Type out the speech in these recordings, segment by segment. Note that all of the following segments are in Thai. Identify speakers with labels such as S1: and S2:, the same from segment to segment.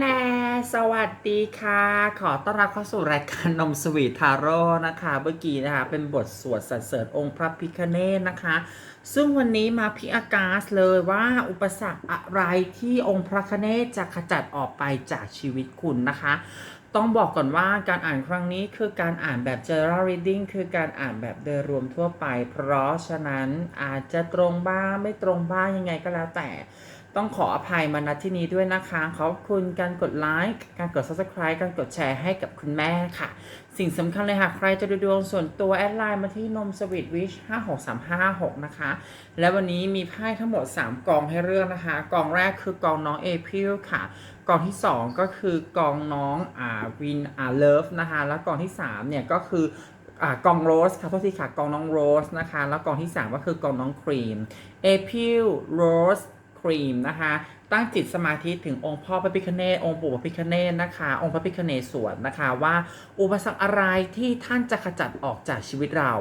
S1: แน่สวัสดีค่ะ ขอต้อนรับเข้าสู่รายการนมสวีททาโร่นะคะ เมื่อกี้นะคะ เป็นบทสวดสรรเสริญองค์พระพิคเนตนะคะ ซึ่งวันนี้มาพิอากาศเลยว่าอุปสรรคอะไรที่องค์พระคเนตจะขจัดออกไปจากชีวิตคุณนะคะ ต้องบอกก่อนว่าการอ่านครั้งนี้คือการอ่านแบบ general reading คือการอ่านแบบโดยรวมทั่วไป เพราะฉะนั้นอาจจะตรงบ้างไม่ตรงบ้างยังไงก็แล้วแต่ ต้องขออภัยมาณที่นี้ด้วยนะคะ ขอบคุณการกดไลค์การกด subscribe การกดแชร์ให้กับคุณแม่ค่ะ สิ่งสำคัญเลยค่ะใครจะดูดวงส่วนตัวแอดไลน์มาที่นมสวิตวิช563556 นะคะ และวันนี้มีไพ่ทั้งหมด 3 กองให้เลือกนะคะ กองแรกคือกองน้องเอพิลค่ะ กองที่ 2 ก็คือกองน้องอ่าวินอ่าเลิฟนะคะ แล้วกองที่3เนี่ยก็คืออ่ากองโรสค่ะโทษทีค่ะกองน้องโรสนะคะ แล้วกองที่ 3 ก็คือกองน้องครีมเอพิลโรส รีมนะคะ ตั้งจิตสมาธิถึงองค์พ่อพระพิคเนตองค์ปู่พระพิคเนตนะคะ องค์พระพิคเนศวรนะคะว่า อุปสรรคอะไรที่ท่านจะขจัดออกจากชีวิตเรา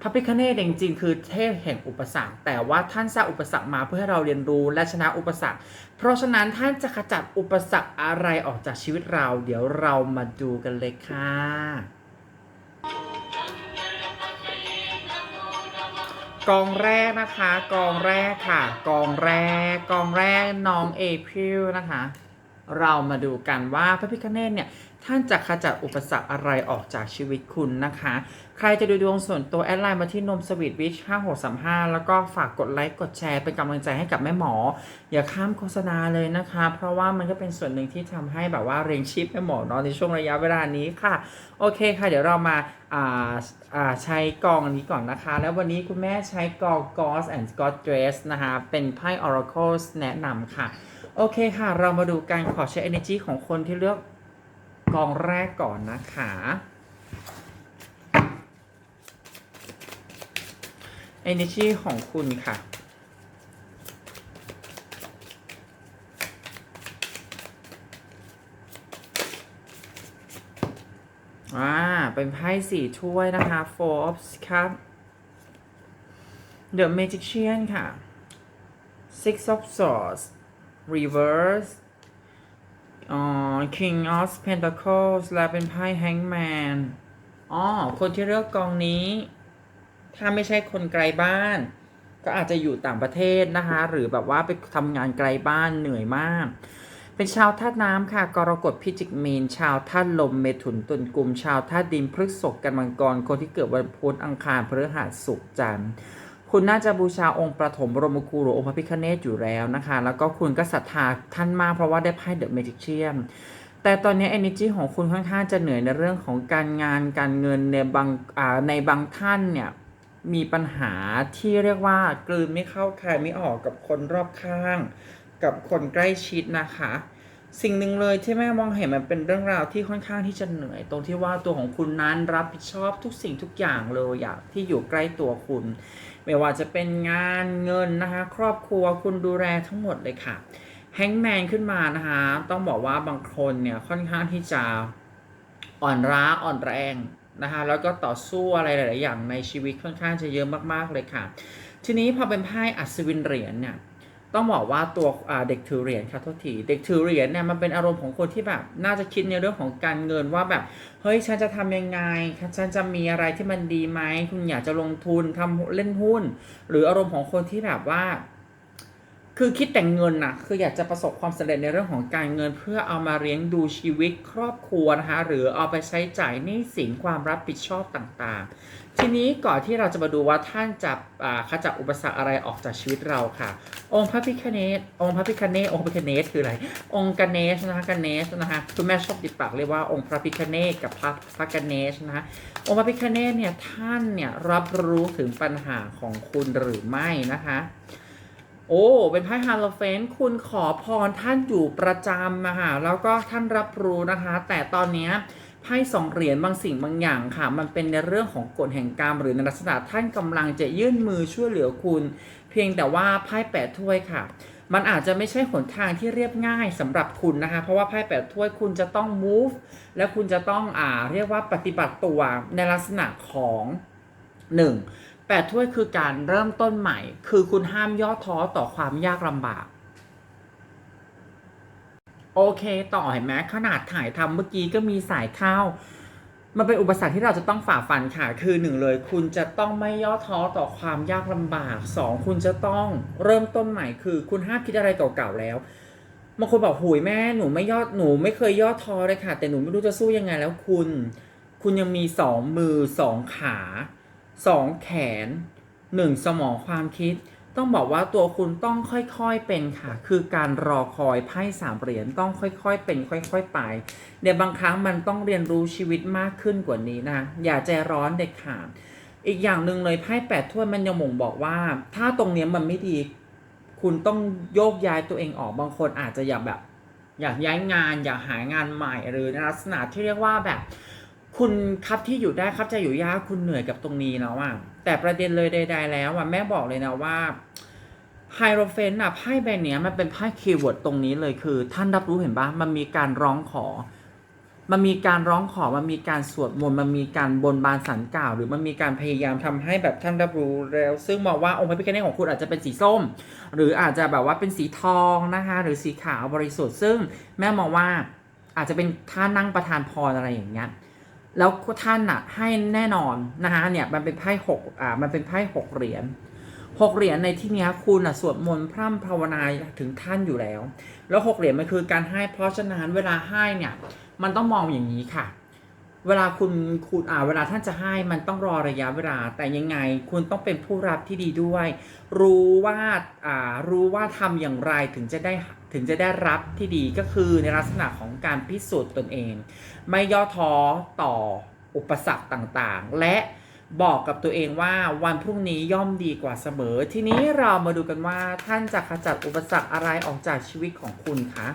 S1: พระพิคเนตจริงๆคือเทพแห่งอุปสรรค แต่ว่าท่านสร้างอุปสรรคมาเพื่อให้เราเรียนรู้และชนะอุปสรรค เพราะฉะนั้นท่านจะขจัดอุปสรรคอะไรออกจากชีวิตเรา เดี๋ยวเรามาดูกันเลยค่ะ กองแรกนะคะ กองแรกค่ะ กองแรก กองแรกน้องเอพิลนะคะ เรามาดูกันว่าพระพิคเนตเนี่ย ท่านจะขจัดอุปสรรคอะไรออกจากชีวิตคุณนะคะ ใครจะดูดวงส่วนตัวแอดไลน์มาที่นมสวีทวิช5635 แล้วก็ฝากกดไลค์กดแชร์เป็นกำลังใจให้กับแม่หมอ อย่าข้ามโฆษณาเลยนะคะ เพราะว่ามันก็เป็นส่วนหนึ่งที่ทำให้แบบว่าเรียงชีพแม่หมอเนาะในช่วงระยะเวลานี้ค่ะ โอเคค่ะ เดี๋ยวเรามาอ่าอ่าใช้กองอันนี้ก่อนนะคะ แล้ววันนี้คุณแม่ใช้กอง Gauze and Scott Dress นะคะ เป็นไพ่ Oracle แนะนำค่ะ โอเคค่ะ เรามาดูการขอใช้ energy ของคนที่เลือก กองแรกก่อนนะคะ energy ของคุณค่ะ อ่า เป็นไพ่สี่ถ้วยนะคะ four of cup the magician ค่ะ six of swords reverse อ๋อ king of pentacles และเป็นไพ่ hangman อ๋อ คนที่เลือกกองนี้ ถ้าไม่ใช่คนไกลบ้าน ก็อาจจะอยู่ต่างประเทศนะคะ หรือแบบว่าไปทำงานไกลบ้านเหนื่อยมาก เป็นชาวธาตุน้ำค่ะ กรกฎพิจิกมีนชาวธาตุลมเมถุนตุลกุมชาวธาตุดินพฤกษภกันมังกร คนที่เกิดวันพุธอังคารพฤหัสศุกร์จันทร์ คุณน่าจะบูชาองค์ประถมบรมครูหรือองค์พระพิฆเนศอยู่แล้วนะคะ แล้วก็คุณก็ศรัทธาท่านมากเพราะว่าได้ไพ่เดอะเมจิกเชียนแต่ตอนนี้ energy ของคุณค่อนข้างจะเหนื่อยในเรื่องของการงานการเงินในบางในบางท่านเนี่ยมีปัญหาที่เรียกว่ากลืนไม่เข้าคายไม่ออกกับคนรอบข้าง กับคนใกล้ชิดนะคะ สิ่งหนึ่งเลยที่แม่มองเห็นมันเป็นเรื่องราวที่ค่อนข้างที่จะเหนื่อย ตรงที่ว่าตัวของคุณนั้นรับผิดชอบทุกสิ่งทุกอย่างเลยอยากที่อยู่ใกล้ตัวคุณ ไม่ว่าจะเป็นงานเงินนะคะ ครอบครัวคุณดูแลทั้งหมดเลยค่ะแฮงแมนขึ้นมานะคะต้องบอกว่าบางคนเนี่ยค่อนข้างที่จะอ่อนร้าอ่อนแรงนะคะแล้วก็ต่อสู้อะไรหลาย ๆ อย่างในชีวิตค่อนข้างจะเยอะมาก ๆ เลยค่ะ ทีนี้พอเป็นไพ่อัศวินเหรียญเนี่ย ต้องบอกว่าตัวเด็กถือเหรียญค่ะโทษทีเด็กถือเหรียญเนี่ยมันเป็นอารมณ์ของคนที่แบบน่าจะคิดในเรื่องของการเงินว่าแบบเฮ้ยฉันจะทำยังไงฉันจะมีอะไรที่มันดีไหมคุณอยากจะลงทุนทำเล่นหุ้น หรืออารมณ์ของคนที่แบบว่า คือคิดแต่งเงินนะคืออยากจะประสบความสำเร็จในเรื่องของการเงิน เพื่อเอามาเลี้ยงดูชีวิตครอบครัวนะคะหรือเอาไปใช้จ่ายหนี้สินความรับผิดชอบต่างๆ ทีนี้ก่อนที่เราจะมาดูว่าท่านจะอ่าขจัดอุปสรรคอะไรออกจากชีวิตเราค่ะ องค์พระพิคเนตองค์พระพิคเนตองค์พระพิคเนตคืออะไร องค์กเนชนะคะกเนชนะคะคุณแม่ชอบติดปากเรียกว่าองค์พระพิคเนตกับพระพระกเนชนะคะองค์พระพิคเนตเนี่ยท่านเนี่ยรับรู้ถึงปัญหาของคุณหรือไม่นะคะ โอ้เป็นไพ่ฮาโลเฟนคุณขอพรท่านอยู่ประจำนะคะแล้วก็ท่านรับรู้นะคะ แต่ตอนเนี้ย ไพ่สองเหรียญบางสิ่งบางอย่างค่ะ มันเป็นในเรื่องของกฎแห่งกรรม หรือในลักษณะท่านกำลังจะยื่นมือช่วยเหลือคุณ เพียงแต่ว่าไพ่แปดถ้วยค่ะ มันอาจจะไม่ใช่หนทางที่เรียบง่ายสำหรับคุณนะคะ เพราะว่าไพ่แปดถ้วยคุณจะต้อง move และคุณจะต้องอ่าเรียกว่าปฏิบัติตัวในลักษณะของหนึ่งแปดถ้วยคือการเริ่มต้นใหม่ คือคุณห้ามย่อท้อต่อความยากลำบาก โอเคต่อเห็นไหมขนาดถ่ายทำเมื่อกี้ก็มีสายเข้ามันเป็นอุปสรรคที่เราจะต้องฝ่าฟันค่ะ คือหนึ่งเลย คุณจะต้องไม่ย่อท้อต่อความยากลำบากสองคุณจะต้องเริ่มต้นใหม่คือคุณห้ามคิดอะไรเก่าๆแล้วบางคนบอกหุยแม่หนูไม่ย่อหนูไม่เคยย่อท้อเลยค่ะ แต่หนูไม่รู้จะสู้ยังไงแล้วคุณ คุณยังมีสองมือสองขาสองแขนหนึ่งสมองความคิด ต้องบอกว่าตัวคุณต้องค่อยๆเป็นค่ะ คือการรอคอยไพ่สามเหรียญต้องค่อยๆ เป็นค่อยๆไปเดี๋ยวบางครั้งมันต้องเรียนรู้ชีวิตมากขึ้นกว่านี้นะ อย่าใจร้อนเด็ดขาดอีกอย่างหนึ่งเลยไพ่แปดถ้วยมันยังบ่งบอกว่า ถ้าตรงเนี้ยมันไม่ดี คุณต้องโยกย้ายตัวเองออกบางคนอาจจะอยากแบบ อยากย้ายงานอยากหางานใหม่หรือในลักษณะที่เรียกว่าแบบ คุณครับที่อยู่ได้ครับจะอยู่ยากคุณเหนื่อยกับตรงนี้แล้วอะแต่ประเด็นเลยใด ๆ แล้วอะแม่บอกเลยนะว่าไฮโรเฟนอะไพ่ใบเนี้ยมันเป็นไพ่คีย์เวิร์ดตรงนี้เลยคือ ท่านรับรู้เห็นปะมันมีการร้องขอ มันมีการร้องขอ มันมีการสวดมนต์มันมีการบนบานสันกล่าว หรือมันมีการพยายามทำให้แบบท่านรับรู้แล้ว ซึ่งมองว่าองค์พระพิฆเนศของคุณอาจจะเป็นสีส้ม หรืออาจจะแบบว่าเป็นสีทองนะคะหรือสีขาวบริสุทธิ์ซึ่งแม่มองว่าอาจจะเป็นท่านั่งประทานพรอะไรอย่างเงี้ย แล้วท่านอะให้แน่นอนนะคะเนี่ยมันเป็นไพ่หกอ่ามันเป็นไพ่หกเหรียญหกเหรียญในที่นี้คุณอะสวดมนต์พร่ำภาวนาถึงท่านอยู่แล้ว แล้วหกเหรียญมันคือการให้เพราะฉะนั้นเวลาให้เนี่ยมันต้องมองอย่างนี้ค่ะ เวลาคุณคุณอ่าเวลาท่านจะให้มันต้องรอระยะเวลา แต่ยังไงคุณต้องเป็นผู้รับที่ดีด้วย รู้ว่าอ่ารู้ว่าทำอย่างไรถึงจะได้ถึงจะได้รับที่ดีก็คือในลักษณะของการพิสูจน์ตนเอง ไม่ย่อท้อต่ออุปสรรคต่างๆ และบอกกับตัวเองว่าวันพรุ่งนี้ย่อมดีกว่าเสมอ ทีนี้เรามาดูกันว่าท่านจะขจัดอุปสรรคอะไรออกจากชีวิตของคุณคะ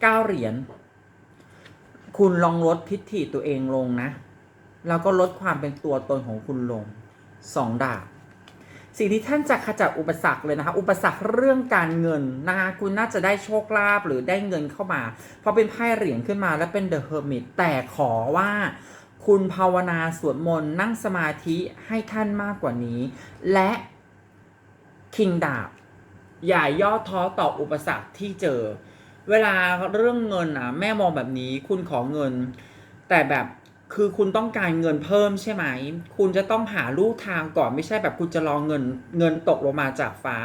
S1: เก้าเหรียญ คุณลองลดทิฐิตัวเองลงนะ แล้วก็ลดความเป็นตัวตนของคุณลงสองดาบ สิ่งที่ท่านจะขจัดอุปสรรคเลยนะคะ อุปสรรคเรื่องการเงินนะคะ คุณน่าจะได้โชคลาภหรือได้เงินเข้ามา เพราะเป็นไพ่เหรียญขึ้นมาแล้วเป็นเดอะเฮอร์มิตแต่ขอว่าคุณภาวนาสวดมนต์นั่งสมาธิให้ท่านมากกว่านี้ และคิงดาบ อย่าย่อท้อต่ออุปสรรคที่เจอ เวลาเรื่องเงินอะ แม่มองแบบนี้คุณขอเงิน แต่แบบ คือคุณต้องการเงินเพิ่มใช่ไหม คุณจะต้องหาลู่ทางก่อนไม่ใช่แบบคุณจะรอเงินเงินตกลงมาจากฟ้า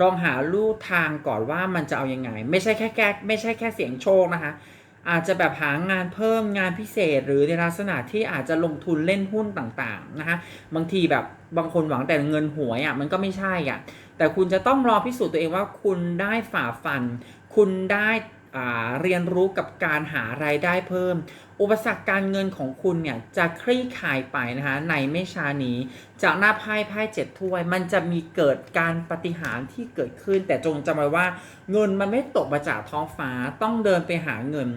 S1: ลองหาลู่ทางก่อนว่ามันจะเอายังไง ไม่ใช่แค่แค่ไม่ใช่แค่เสียงโชคนะคะ อาจจะแบบหางานเพิ่มงานพิเศษ หรือในลักษณะที่อาจจะลงทุนเล่นหุ้นต่างๆนะคะบางทีแบบบางคนหวังแต่เงินหวยอะมันก็ไม่ใช่อะแต่คุณจะต้องรอพิสูจน์ตัวเองว่าคุณได้ฝ่าฟัน คุณได้ เรียนรู้กับการหารายได้เพิ่ม อุปสรรคการเงินของคุณเนี่ยจะคลี่คลายไปนะคะในไม่ช้านี้ จากหน้าไพ่ไพ่เจ็ดถ้วย มันจะมีเกิดการปฏิหารที่เกิดขึ้น แต่จงจำไว้ว่าเงินมันไม่ตกมาจากท้องฟ้าต้องเดินไปหาเงิน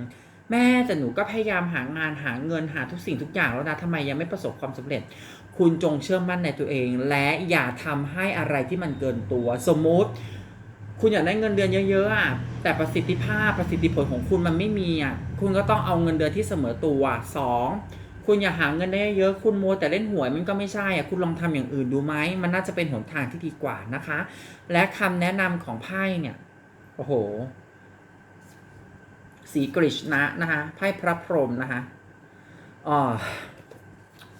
S1: แม่แต่หนูก็พยายามหางานหาเงินหาทุกสิ่งทุกอย่างแล้วนะทำไมยังไม่ประสบความสำเร็จ คุณจงเชื่อมั่นในตัวเอง และอย่าทำให้อะไรที่มันเกินตัวสมมุติ คุณอยากได้เงินเดือนเยอะๆอะแต่ประสิทธิภาพประสิทธิผลของคุณมันไม่มีอะคุณก็ต้องเอาเงินเดือนที่เสมอตัวสองคุณอยากหาเงินได้เยอะ คุณโมวแต่เล่นหวยมันก็ไม่ใช่อะ คุณลองทำอย่างอื่นดูไหม มันน่าจะเป็นหนทางที่ดีกว่านะคะ และคำแนะนำของไพ่เนี่ย โอ้โห สีกริชนะนะคะ ไพ่พระพรหมนะคะอ๋อ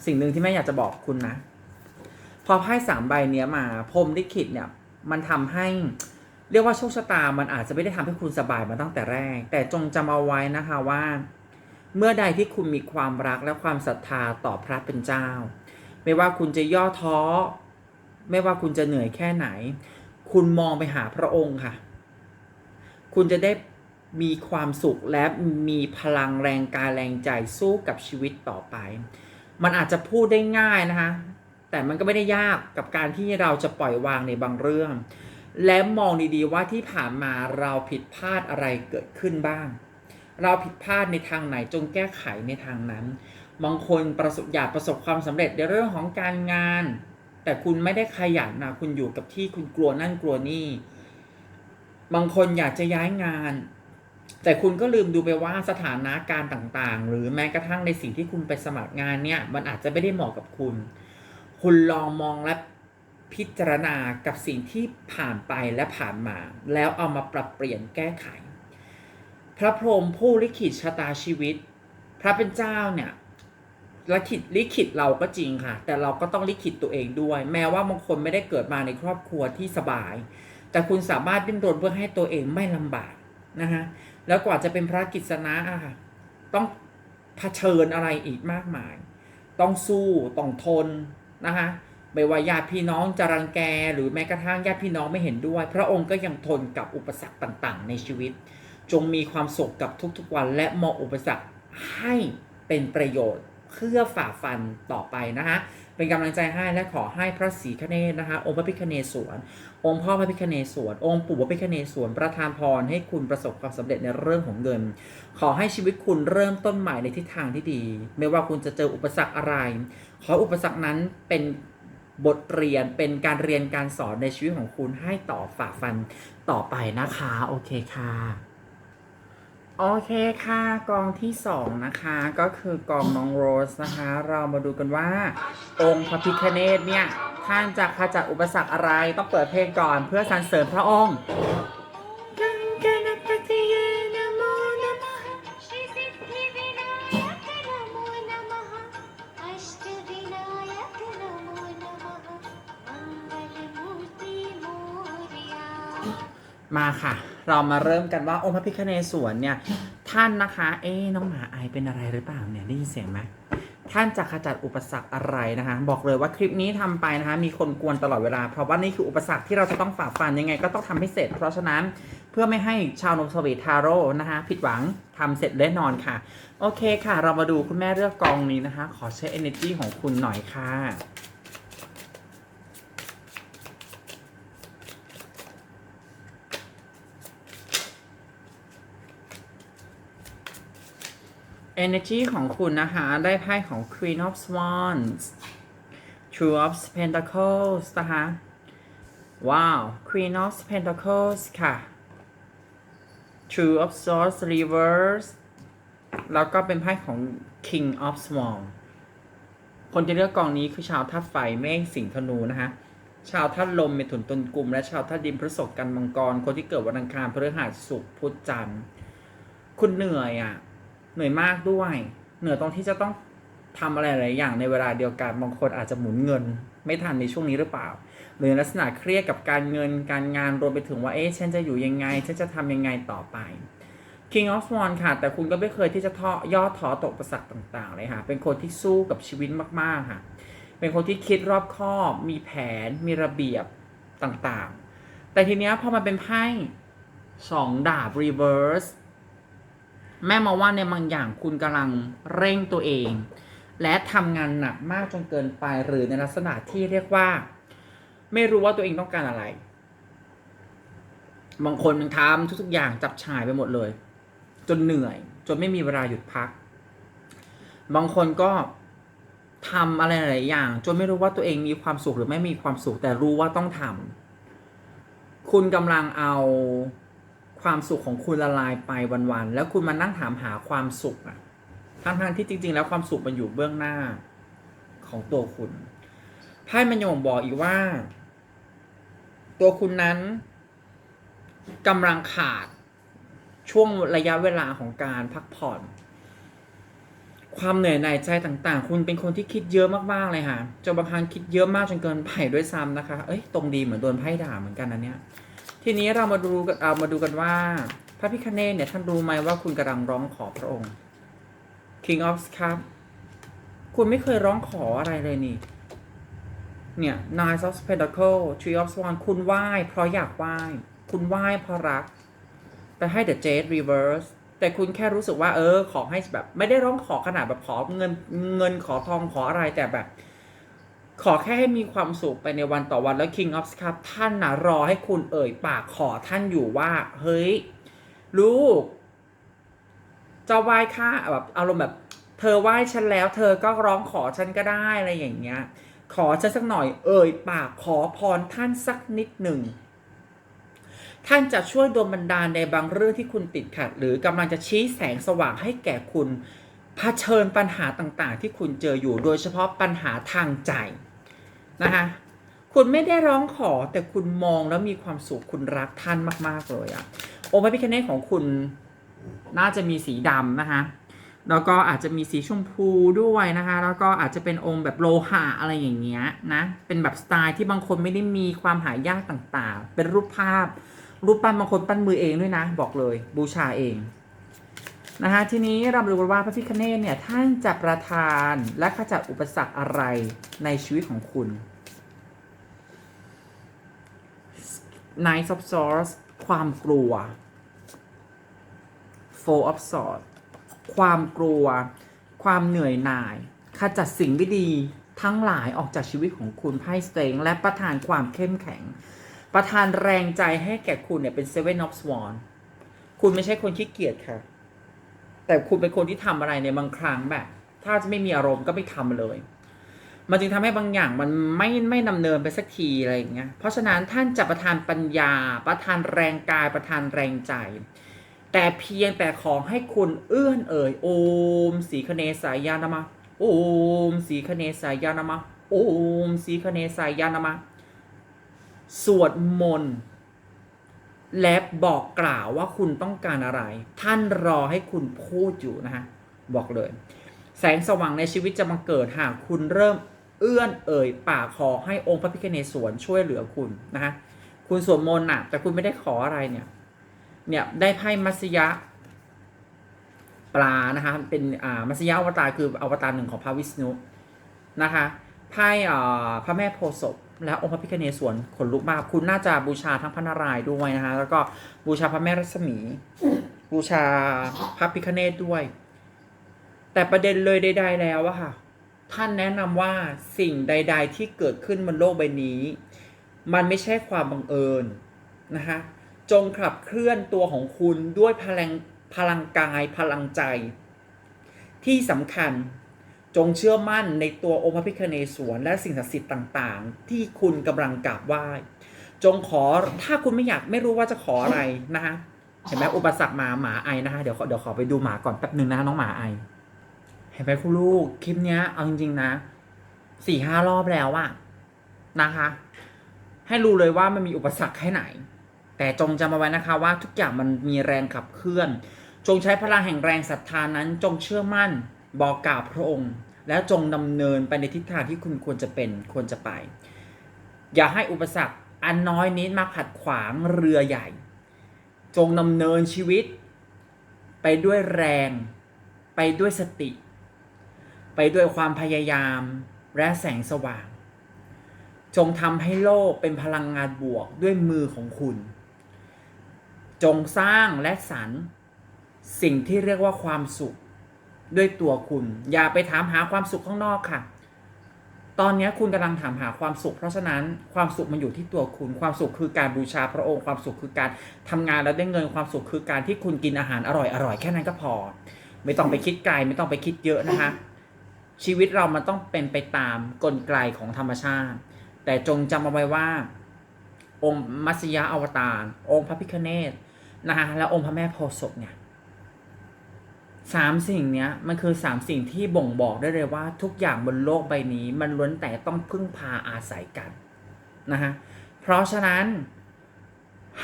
S1: สิ่งหนึ่งที่แม่อยากจะบอกคุณนะ พอไพ่สามใบเนี้ยมาพรหมลิขิตเนี่ย มันทำให้ เรียกว่าโชคชะตา มันอาจจะไม่ได้ทำให้คุณสบายมาตั้งแต่แรก แต่จงจำเอาไว้นะคะว่า เมื่อใดที่คุณมีความรักและความศรัทธาต่อพระเป็นเจ้า ไม่ว่าคุณจะย่อท้อ ไม่ว่าคุณจะเหนื่อยแค่ไหน คุณมองไปหาพระองค์ค่ะ คุณจะได้มีความสุขและมีพลังแรงกายแรงใจสู้กับชีวิตต่อไป มันอาจจะพูดได้ง่ายนะคะ แต่มันก็ไม่ได้ยากกับการที่เราจะปล่อยวางในบางเรื่อง และมองดีๆว่าที่ผ่านมาเราผิดพลาดอะไรเกิดขึ้นบ้าง เราผิดพลาดในทางไหนจงแก้ไขในทางนั้นบางคนประสบอยากประสบความสำเร็จในเรื่องของการงาน แต่คุณไม่ได้ขยันนะคุณอยู่กับที่คุณกลัวนั่นกลัวนี่ บางคนอยากจะย้ายงาน แต่คุณก็ลืมดูไปว่าสถานะการต่างๆ หรือแม้กระทั่งในสิ่งที่คุณไปสมัครงานเนี่ย มันอาจจะไม่ได้เหมาะกับคุณ คุณลองมองและ พิจารณากับสิ่งที่ผ่านไปและผ่านมา แล้วเอามาปรับเปลี่ยนแก้ไข พระพรหมผู้ลิขิตชะตาชีวิต พระเป็นเจ้าเนี่ยลิขิตลิขิตเราก็จริงค่ะ แต่เราก็ต้องลิขิตตัวเองด้วย แม้ว่าบางคนไม่ได้เกิดมาในครอบครัวที่สบาย แต่คุณสามารถดิ้นรนเพื่อให้ตัวเองไม่ลำบากนะคะแล้วกว่าจะเป็นพระกิษณะอะค่ะต้องเผชิญอะไรอีกมากมาย ต้องสู้ต้องทนนะคะ ไม่ว่าญาติพี่น้องจะรังแก หรือแม้กระทั่งญาติพี่น้องไม่เห็นด้วย พระองค์ก็ยังทนกับอุปสรรคต่างๆ ในชีวิต จงมีความสุขกับทุกๆวัน และมองอุปสรรคให้เป็นประโยชน์เพื่อฝ่าฟันต่อไปนะคะเป็นกำลังใจให้และขอให้พระศรีคเนศนะคะองค์พระพิคเนศวรองค์พ่อพระพิคเนศวรองค์ปู่พระพิคเนศวรประทานพรให้คุณประสบความสำเร็จในเรื่องของเงิน ขอให้ชีวิตคุณเริ่มต้นใหม่ในทิศทางที่ดี ไม่ว่าคุณจะเจออุปสรรคอะไร ขออุปสรรคนั้นเป็น บทเรียนเป็นการเรียนการสอนในชีวิตของคุณให้ต่อฝ่าฟันต่อไปนะคะ โอเคค่ะ โอเคค่ะ กองที่สองนะคะก็คือกองน้องโรสนะคะ เรามาดูกันว่า องค์พระพิคเนตเนี่ยท่านจะขจัดอุปสรรคอะไรต้องเปิดเพลงก่อนเพื่อสรรเสริญพระองค์
S2: มา
S1: ค่ะ เรามาเริ่มกันว่าองค์พระพิคเนศวรเนี่ย ท่านนะคะ เอ๊น้องหมาไอเป็นอะไรหรือเปล่าเนี่ยได้ยินเสียงไหมท่านจะขจัดอุปสรรคอะไรนะคะ บอกเลยว่าคลิปนี้ทำไปนะคะ มีคนกวนตลอดเวลา เพราะว่านี่คืออุปสรรคที่เราจะต้องฝ่าฟันยังไงก็ต้องทำให้เสร็จ เพราะฉะนั้นเพื่อไม่ให้ชาวนมสวีทาโร่นะคะ ผิดหวังทำเสร็จแน่นอนค่ะ โอเคค่ะ เรามาดูคุณแม่เลือกกองนี้นะคะ ขอใช้ energy ของคุณหน่อยค่ะ energy ของคุณนะคะ ได้ไพ่ของ Queen of Swans Two of Pentacles นะคะ ว้าว Queen of Pentacles ค่ะ Two of Swords Reverse แล้วก็เป็นไพ่ของ King of Swans คนที่เลือกกองนี้คือชาวธาตุไฟเมฆสิงห์ธนูนะคะชาวธาตุลมเมถุนตุลกลุ่ม และชาวธาตุดินพฤษภกันมังกร คนที่เกิดวันอังคารพฤหัสศุกร์พุธจันทร์คุณเหนื่อยอะ เหนื่อยมากด้วย เหนื่อยตรงที่จะต้องทำอะไรหลายอย่างในเวลาเดียวกันบางคนอาจจะหมุนเงิน ไม่ทันในช่วงนี้หรือเปล่า หรือลักษณะเครียดกับการเงินการงานรวมไปถึงว่าเอ๊ะฉันจะอยู่ยังไงฉันจะทำยังไงต่อไป King of w a n ค่ะ แต่คุณก็ไม่เคยที่จะท้อย่อท้อตกประสักต่าง ๆ เลยค่ะ เป็นคนที่สู้กับชีวิตมากๆค่ะ เป็นคนที่คิดรอบคอบ มีแผน มีระเบียบต่างๆ แต่ทีเนี้ยพอมันเป็นไพ่สองดาบ reverse แม่มาว่าในบางอย่างคุณกำลังเร่งตัวเอง และทำงานหนักมากจนเกินไปหรือในลักษณะที่เรียกว่า ไม่รู้ว่าตัวเองต้องการอะไร บางคนมันทำทุกๆอย่างจับฉายไปหมดเลย จนเหนื่อย จนไม่มีเวลาหยุดพัก บางคนก็ทำอะไรหลายอย่าง จนไม่รู้ว่าตัวเองมีความสุขหรือไม่มีความสุขแต่รู้ว่าต้องทำคุณกำลังเอา ความสุขของคุณละลายไปวันๆแล้วคุณมานั่งถามหาความสุขอะทั้งๆที่จริง ๆ แล้วความสุขมันอยู่เบื้องหน้าของตัวคุณไพ่มันยังบอกอีกว่า ตัวคุณนั้นกำลังขาดช่วงระยะเวลาของการพักผ่อน ความเหนื่อยหน่ายใจต่าง ๆ คุณเป็นคนที่คิดเยอะมากๆเลยค่ะจนบางครั้งคิดเยอะมากจนเกินไปด้วยซ้ำนะคะ เอ้ยตรงดีเหมือนโดนไพ่ด่าเหมือนกันนะเนี่ย ทีนี้เรามาดูกันเอามาดูกันว่า พระพิคเนตเนี่ยท่านรู้ไหมว่าคุณกำลังร้องขอพระองค์ King of Cup คุณไม่เคยร้องขออะไรเลยนี่ เนี่ย Nine of Pentacle Three of Swan คุณไหว้เพราะอยากไหว้ คุณไหว้เพราะรัก แต่ให้ The Jade Reverse แต่คุณแค่รู้สึกว่า เออ ขอให้แบบ ไม่ได้ร้องขอขนาดแบบขอเงินเงินขอทองขออะไรแต่แบบ ขอแค่ให้มีความสุขไปในวันต่อวันแล้ว King of Cup ท่านนะรอให้คุณเอ่ยปากขอท่านอยู่ว่า เฮ้ย ลูก จะไหว้ค่าแบบอารมณ์แบบ เธอไหว้ฉันแล้ว เธอก็ร้องขอฉันก็ได้อะไรอย่างเงี้ย ขอฉันสักหน่อยเอ่ยปากขอพรท่านสักนิดหนึ่งท่านจะช่วยดลบันดาลในบางเรื่องที่คุณติดขัด หรือกำลังจะชี้แสงสว่างให้แก่คุณเผชิญปัญหาต่างๆ ที่คุณเจออยู่โดยเฉพาะปัญหาทางใจ นะคะคุณไม่ได้ร้องขอแต่คุณมองแล้วมีความสุขคุณรักท่านมาก ๆ เลยอะองค์พระพิฆเนศของคุณน่าจะมีสีดำนะคะแล้วก็อาจจะมีสีชมพูด้วยนะคะ แล้วก็อาจจะเป็นองค์แบบโลหะอะไรอย่างเงี้ยนะ เป็นแบบสไตล์ที่บางคนไม่ได้มีความหายากต่างๆ เป็นรูปภาพ รูปปั้นบางคนปั้นมือเองด้วยนะ บอกเลยบูชาเอง นะคะทีนี้เรามาดูกันว่าพระพิฆเนศเนี่ยท่านจะประทานและขจัดอุปสรรคอะไรในชีวิตของคุณ Knight of Swords ความกลัว Four of Swords ความกลัว ความเหนื่อยหน่าย ขจัดสิ่งไม่ดีทั้งหลายออกจากชีวิตของคุณไพ่สเตงและประทานความเข้มแข็ง ประทานแรงใจให้แก่คุณเนี่ยเป็น Seven of Swords คุณไม่ใช่คนขี้เกียจค่ะ แต่คุณเป็นคนที่ทำอะไรในบางครั้งแบบ ถ้าจะไม่มีอารมณ์ก็ไม่ทำเลย มันจึงทำให้บางอย่างมันไม่ไม่ดำเนินไปสักทีอะไรอย่างเงี้ย เพราะฉะนั้นท่านจะประทานปัญญา ประทานแรงกายประทานแรงใจ แต่เพียงแต่ขอให้คุณเอื้อนเอ่ยโอมสีคเนสายานามะโอมสีคเนสายานามะโอมสีคเนสายานามะสวดมนต์ และบอกกล่าวว่าคุณต้องการอะไร ท่านรอให้คุณพูดอยู่นะฮะบอกเลย แสงสว่างในชีวิตจะมาเกิดหากคุณเริ่มเอื้อนเอ่ยปากขอให้องค์พระพิฆเนศสวนช่วยเหลือคุณนะฮะคุณสวดมนต์น่ะแต่คุณไม่ได้ขออะไรเนี่ยเนี่ยได้ไพ่มัสยะปลานะคะเป็นอ่ามัสยะอวตารคืออวตารหนึ่งของพระวิษณุนะคะไพ่อ่าพระแม่โพศพ และองค์พระพิฆเนศสวนขนลุกมาก คุณน่าจะบูชาทั้งพระนารายณ์ด้วยนะคะ แล้วก็บูชาพระแม่รัศมี บูชาพระพิฆเนศด้วย แต่ประเด็นเลยใดๆแล้วอะค่ะ ท่านแนะนำว่าสิ่งใด ๆ ที่เกิดขึ้นบนโลกใบนี้ มันไม่ใช่ความบังเอิญนะคะจงขับเคลื่อนตัวของคุณด้วยพลังพลังกายพลังใจ ที่สำคัญ จงเชื่อมั่นในตัวองค์พระพิฆเนศวรและสิ่งศักดิ์สิทธิ์ต่างๆ ที่คุณกำลังกราบไหว้จงขอถ้าคุณไม่อยากไม่รู้ว่าจะขออะไรนะคะเห็นไหมอุปสรรคมาหมาไอนะคะเดี๋ยวเดี๋ยวขอไปดูหมาก่อนแป๊บหนึ่งนะน้องหมาไอ เห็นไหมคุณลูกคลิปเนี้ยเอาจริง ๆ นะสี่ห้ารอบแล้วอะนะคะ ให้รู้เลยว่ามันมีอุปสรรคแค่ไหน แต่จงจำเอาไว้นะคะ ว่าทุกอย่างมันมีแรงขับเคลื่อน จงใช้พลังแห่งแรงศรัทธานั้น จงเชื่อมั่นบอกกล่าวพระองค์ แล้วจงดำเนินไปในทิศทางที่คุณควรจะเป็นควรจะไป อย่าให้อุปสรรคอันน้อยนิดมาขัดขวางเรือใหญ่ จงดำเนินชีวิต ไปด้วยแรง ไปด้วยสติ ไปด้วยความพยายามและแสงสว่าง จงทำให้โลกเป็นพลังงานบวกด้วยมือของคุณ จงสร้างและสรรสิ่งที่เรียกว่าความสุข ด้วยตัวคุณ อย่าไปถามหาความสุขข้างนอกค่ะ ตอนนี้คุณกำลังถามหาความสุข เพราะฉะนั้นความสุขมันอยู่ที่ตัวคุณ ความสุขคือการบูชาพระองค์ ความสุขคือการทำงานแล้วได้เงิน ความสุขคือการที่คุณกินอาหารอร่อยๆแค่นั้นก็พอ ไม่ต้องไปคิดไกลไม่ต้องไปคิดเยอะนะคะ ชีวิตเรามันต้องเป็นไปตามกลไกของธรรมชาติ แต่จงจำเอาไว้ว่า องค์มัสยะอวตาร องค์พระพิฆเนศนะคะและองค์พระแม่โพธิ์ศพเนี่ย สามสิ่งเนี้ยมันคือสามสิ่งที่บ่งบอกได้เลยว่าทุกอย่างบนโลกใบนี้ มันล้วนแต่ต้องพึ่งพาอาศัยกันนะคะเพราะฉะนั้น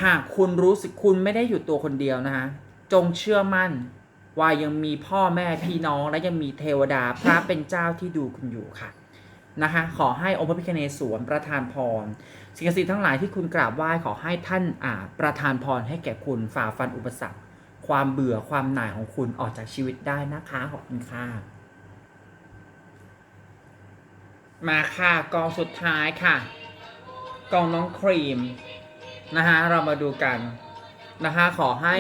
S1: หากคุณรู้สึกคุณไม่ได้อยู่ตัวคนเดียวนะคะจงเชื่อมั่นว่ายังมีพ่อแม่พี่น้องและยังมีเทวดาพระเป็นเจ้าที่ดูคุณอยู่ค่ะนะคะขอให้องค์พระพิฆเนศสวรประทานพร สิ่งศักดิ์สิทธิ์ทั้งหลายที่คุณกราบไหว้ขอให้ท่านอ่าประทานพรให้แก่คุณฝ่าฟันอุปสรรค ความเบื่อความหน่ายของคุณออกจากชีวิตได้นะคะ ขอบคุณค่ะ มาค่ะกองสุดท้ายค่ะ กองน้องครีมนะคะเรามาดูกันนะคะขอให้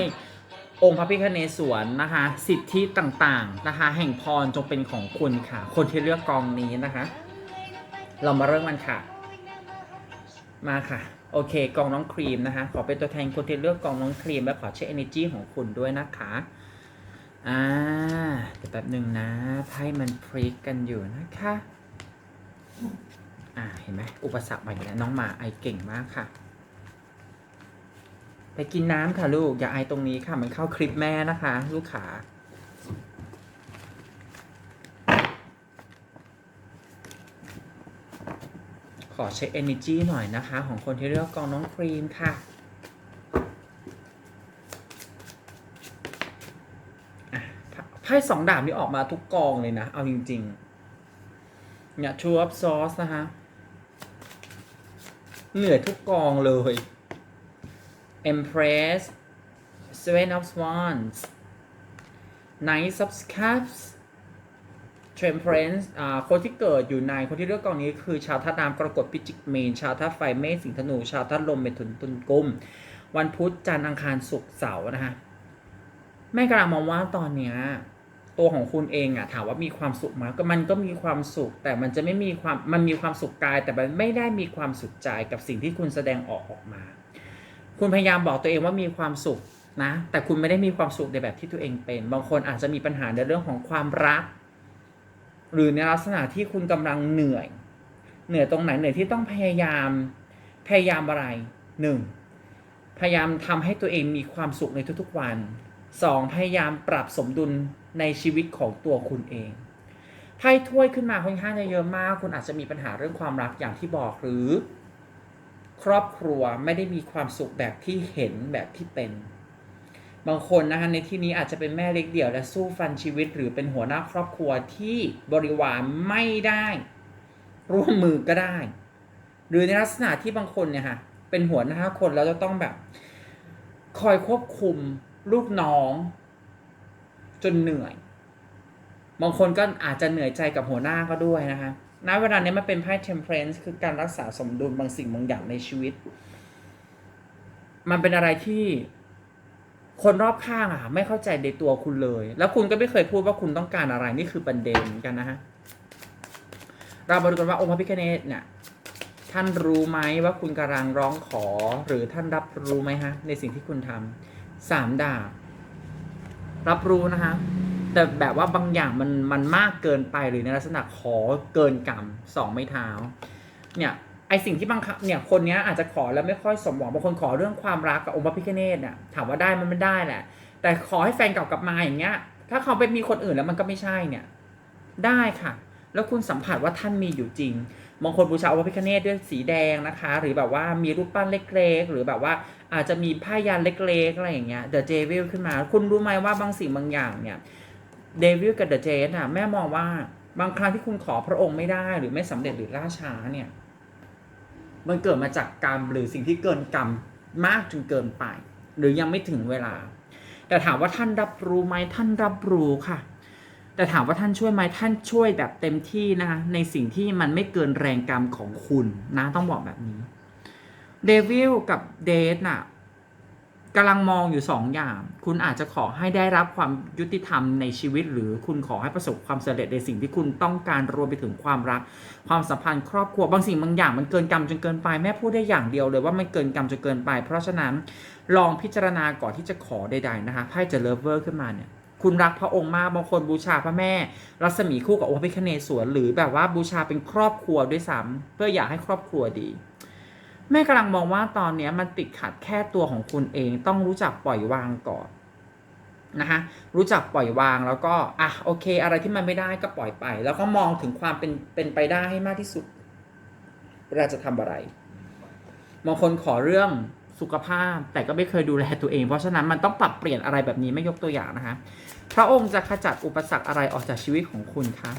S1: องค์พระพิฆเนศวรนะคะสิทธิต่างๆนะคะแห่งพรจงเป็นของคุณค่ะ คนที่เลือกกองนี้นะคะ เรามาเริ่มกันค่ะ มาค่ะ โอเคกองน้องครีมนะคะ ขอเป็นตัวแทนคนที่เลือกกองน้องครีม และขอเช็ค energy ของคุณด้วยนะคะ อ่าเดี๋ยวแป๊บหนึ่งนะไพ่มันพลิกกันอยู่นะคะ อ่า เห็นไหมอุปสรรคมาอีกแล้วน้องหมาไอเก่งมากค่ะ ไปกินน้ำค่ะลูก อย่าไอตรงนี้ค่ะ มันเข้าคลิปแม่นะคะ ลูกขา อเช็ค energy หน่อยนะคะ ของคนที่เลือกกองน้องครีมค่ะไพ่สองดาบนี่ออกมาทุกกองเลยนะ เอาจริงๆ เนี่ย Two of Swords นะคะเหนื่อยทุกกองเลย Empress Seven of Wands Knight of Cups Temperance อ่าคนที่เกิดอยู่ในคนที่เลือกกองนี้คือชาวธาตุน้ำกรกฎพิจิกเมน ชาวธาตุไฟเมษสิงห์ธนู ชาวธาตุลมเมถุนตุลกุม วันพุธจันทร์อังคารศุกร์เสาร์นะคะแม่กำลังมองว่าตอนเนี้ยตัวของคุณเองอะถามว่ามีความสุขไหมก็มันก็มีความสุข แต่มันจะไม่มีความมันมีความสุขกาย แต่มันไม่ได้มีความสุขใจกับสิ่งที่คุณแสดงออกออกมา คุณพยายามบอกตัวเองว่ามีความสุขนะ แต่คุณไม่ได้มีความสุขในแบบที่ตัวเองเป็น บางคนอาจจะมีปัญหาในเรื่องของความรัก หรือในลักษณะที่คุณกำลังเหนื่อย เหนื่อยตรงไหนเหนื่อยที่ต้องพยายาม พยายามอะไรหนึ่งพยายามทำให้ตัวเองมีความสุขในทุกๆวันสองพยายามปรับสมดุลในชีวิตของตัวคุณเองไพ่ถ้วยขึ้นมาค่อนข้างจะเยอะมาก คุณอาจจะมีปัญหาเรื่องความรักอย่างที่บอกหรือ ครอบครัวไม่ได้มีความสุขแบบที่เห็นแบบที่เป็น บางคนนะคะในที่นี้อาจจะเป็นแม่เล็กเดี่ยวและสู้ฟันชีวิต หรือเป็นหัวหน้าครอบครัวที่บริวารไม่ได้ ร่วมมือก็ได้ หรือในลักษณะที่บางคนเนี่ยค่ะเป็นหัวหน้าคนแล้วจะต้องแบบ คอยควบคุมลูกน้อง จนเหนื่อย บางคนก็อาจจะเหนื่อยใจกับหัวหน้าก็ด้วยนะคะณเวลานี้มันเป็นไพ่ temperance คือการรักษาสมดุลบางสิ่งบางอย่างในชีวิต มันเป็นอะไรที่ คนรอบข้างอะ ไม่เข้าใจในตัวคุณเลย แล้วคุณก็ไม่เคยพูดว่าคุณต้องการอะไรนี่คือประเด็นกันนะฮะเรามาดูกันว่าองค์พระพิฆเนศเนี่ยท่านรู้ไหมว่าคุณกำลังร้องขอ หรือท่านรับรู้ไหมฮะ ในสิ่งที่คุณทำสามดาบรับรู้นะคะแต่แบบว่าบางอย่างมันมันมากเกินไปหรือในลักษณะขอเกินกรรมสองไม่เท้า เนี่ย ไอสิ่งที่บางครั้งเนี่ยคนเนี้ยอาจจะขอแล้วไม่ค่อยสมหวังบางคนขอเรื่องความรักกับองค์พระพิฆเนศเนี่ยถามว่าได้มันไม่ได้แหละ แต่ขอให้แฟนเก่ากลับมาอย่างเงี้ย ถ้าเขาไปมีคนอื่นแล้วมันก็ไม่ใช่เนี่ย ได้ค่ะ แล้วคุณสัมผัสว่าท่านมีอยู่จริงบางคนบูชาองค์พระพิฆเนศด้วยสีแดงนะคะ หรือแบบว่ามีรูปปั้นเล็กๆ หรือแบบว่าอาจจะมีผ้ายันเล็กๆอะไรอย่างเงี้ยเดอะเจวิลขึ้นมา คุณรู้ไหมว่าบางสิ่งบางอย่างเนี่ยเดวิลกับเดอะเจนอะแม่มองว่าบางครั้งที่คุณขอพระองค์ไม่ได้หรือไม่สำเร็จหรือล่าช้าเนี่ย มันเกิดมาจากกรรมหรือสิ่งที่เกินกรรมมากจนเกินไป หรือยังไม่ถึงเวลา แต่ถามว่าท่านรับรู้ไหมท่านรับรู้ค่ะ แต่ถามว่าท่านช่วยไหมท่านช่วยแบบเต็มที่นะคะในสิ่งที่มันไม่เกินแรงกรรมของคุณนะต้องบอกแบบนี้เดวิลกับเดทน่ะ กำลังมองอยู่สองอย่าง คุณอาจจะขอให้ได้รับความยุติธรรมในชีวิต หรือคุณขอให้ประสบความสำเร็จในสิ่งที่คุณต้องการรวมไปถึงความรัก ความสัมพันธ์ครอบครัวบางสิ่งบางอย่างมันเกินกรรมจนเกินไปแม่พูดได้อย่างเดียวเลยว่ามันเกินกรรมจนเกินไป เพราะฉะนั้นลองพิจารณาก่อนที่จะขอใดๆนะคะไพ่จะเลิฟเวอร์ขึ้นมาเนี่ยคุณรักพระองค์มากบางคนบูชาพระแม่ รัศมีคู่กับองค์พระพิฆเนศสวนหรือแบบว่าบูชาเป็นครอบครัวด้วยซ้ำเพื่ออยากให้ครอบครัวดี แม่กำลังมองว่าตอนนี้มันติดขัดแค่ตัวของคุณเอง ต้องรู้จักปล่อยวางก่อนนะคะรู้จักปล่อยวางแล้วก็อะโอเค อะไรที่มันไม่ได้ก็ปล่อยไป แล้วก็มองถึงความเป็นเป็นไปได้ให้มากที่สุดเวลาจะทำอะไรบางคนขอเรื่องสุขภาพแต่ก็ไม่เคยดูแลตัวเอง เพราะฉะนั้นมันต้องปรับเปลี่ยนอะไรแบบนี้ไม่ยกตัวอย่างนะคะพระองค์จะขจัดอุปสรรคอะไรออกจากชีวิตของคุณคะ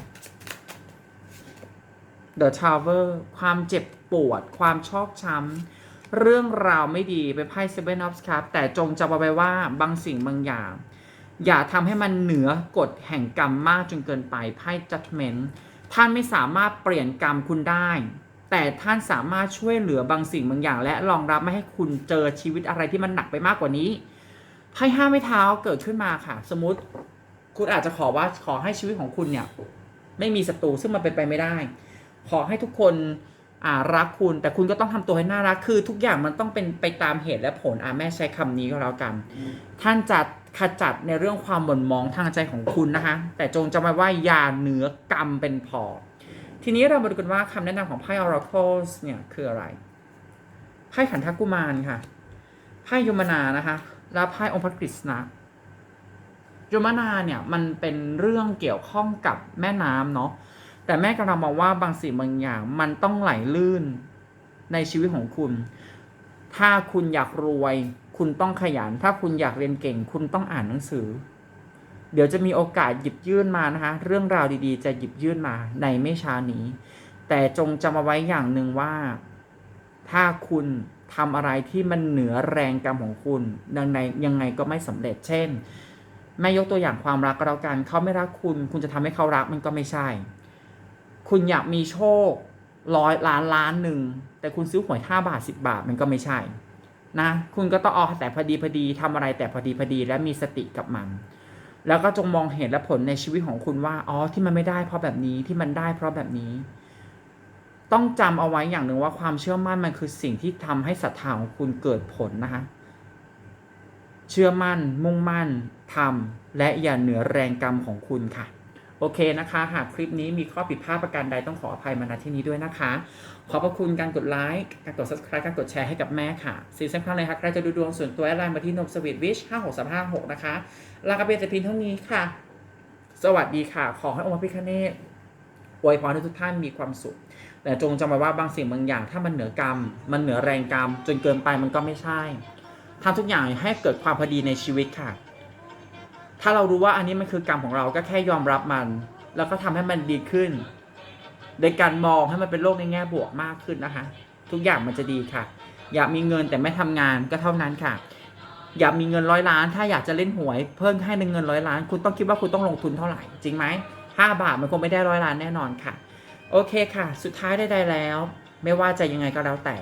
S1: The Tower ความเจ็บปวด ความชอกช้ำ เรื่องราวไม่ดีเป็นไพ่ Seven of Cups แต่จงจำเอาไว้ว่าบางสิ่งบางอย่าง อย่าทำให้มันเหนือกฎแห่งกรรมมากจนเกินไปไพ่ Judgment ท่านไม่สามารถเปลี่ยนกรรมคุณได้ แต่ท่านสามารถช่วยเหลือบางสิ่งบางอย่าง และรองรับไม่ให้คุณเจอชีวิตอะไรที่มันหนักไปมากกว่านี้ไพ่ห้าไม้เท้าเกิดขึ้นมาค่ะ สมมติ คุณอาจจะขอว่าขอให้ชีวิตของคุณเนี่ย ไม่มีศัตรูซึ่งมันเป็นไปไม่ได้ ขอให้ทุกคนอ่ารักคุณ แต่คุณก็ต้องทำตัวให้น่ารักคือ ทุกอย่างมันต้องเป็นไปตามเหตุและผลอ่าแม่ใช้คำนี้ก็แล้วกัน ท่านจะขจัดในเรื่องความหม่นมองทางใจของคุณนะคะ แต่จงจำไว้ว่าอย่าเหนือกรรมเป็นพอ ทีนี้เรามาดูกันว่าคำแนะนำของไพ่ Oracle เนี่ยคืออะไรไพ่ขันทกุมารค่ะไพ่ยมนานะคะแล้วไพ่องค์พระกฤษณะยมนาเนี่ยมันเป็นเรื่องเกี่ยวข้องกับแม่น้ำเนาะ แต่แม่กำลังมองว่าบางสิ่งบางอย่าง มันต้องไหลลื่นในชีวิตของคุณ ถ้าคุณอยากรวย คุณต้องขยัน ถ้าคุณอยากเรียนเก่ง คุณต้องอ่านหนังสือ เดี๋ยวจะมีโอกาสหยิบยื่นมานะคะ เรื่องราวดีๆ จะหยิบยื่นมาในไม่ช้านี้ แต่จงจำเอาไว้อย่างหนึ่งว่า ถ้าคุณทำอะไรที่มันเหนือแรงกรรมของคุณยังไงยังไงก็ไม่สำเร็จ เช่นแม่ยกตัวอย่างความรักก็แล้วกันเขาไม่รักคุณ คุณจะทำให้เขารักมันก็ไม่ใช่ คุณอยากมีโชคร้อยล้านล้านหนึ่ง แต่คุณซื้อหวยห้าบาทสิบาทมันก็ไม่ใช่นะคุณก็ต้องเอาแต่พอดีพอดีทำอะไรแต่พอดีพอดีและมีสติกับมัน แล้วก็จงมองเห็นและผลในชีวิตของคุณว่าอ๋อที่มันไม่ได้เพราะแบบนี้ที่มันได้เพราะแบบนี้ ต้องจำเอาไว้อย่างหนึ่งว่าความเชื่อมั่นมันคือสิ่งที่ทำให้ศรัทธาของคุณเกิดผลนะคะเชื่อมั่น มุ่งมั่นทำและอย่าเหนือแรงกรรมของคุณค่ะ โอเคนะคะ หากคลิปนี้มีข้อผิดพลาดประการใดต้องขออภัยมาณที่นี้ด้วยนะคะ ขอบพระคุณการกดไลค์ การกด subscribe การกดแชร์ให้กับแม่ค่ะสิ่งสำคัญเลยค่ะใครจะดูดวงส่วนตัวอดไลน์มาที่นมสวีทวิช5 6 3 5 6นะคะลากระเบียนแต่เพียงเท่านี้ค่ะ สวัสดีค่ะ ขอให้องค์พระพิฆเนศอวยพรให้ทุกท่านมีความสุข แต่จงจำไว้ว่าบางสิ่งบางอย่างถ้ามันเหนือกรรม มันเหนือแรงกรรม จนเกินไปมันก็ไม่ใช่ทำทุกอย่างให้เกิดความพอดีในชีวิตค่ะ ถ้าเรารู้ว่าอันนี้มันคือกรรมของเราก็แค่ยอมรับมัน แล้วก็ทำให้มันดีขึ้น โดยการมองให้มันเป็นโลกในแง่บวกมากขึ้นนะคะ ทุกอย่างมันจะดีค่ะ อยากมีเงินแต่ไม่ทำงานก็เท่านั้นค่ะ อยากมีเงินร้อยล้าน ถ้าอยากจะเล่นหวยเพิ่มให้ในเงินร้อยล้าน คุณต้องคิดว่าคุณต้องลงทุนเท่าไหร่ จริงไหมห้าบาทมันคงไม่ได้ร้อยล้านแน่นอนค่ะ โอเคค่ะ สุดท้ายใดๆแล้ว ไม่ว่าจะยังไงก็แล้วแต่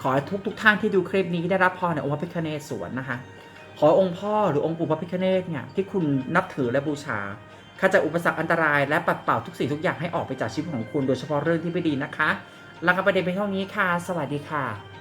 S1: ขอให้ทุกทุกท่านที่ดูคลิปนี้ได้รับพรในองค์พระพิฆเนศสวนนะคะ ขอองค์พ่อหรือองค์ปู่พระพิฆเนศเนี่ยที่คุณนับถือและบูชาขจัดอุปสรรคอันตรายและปัดเป่าทุกสิ่งทุกอย่างให้ออกไปจากชีวิตของคุณโดยเฉพาะเรื่องที่ไม่ดีนะคะลากันไปเดนไปเท่านี้ค่ะ สวัสดีค่ะ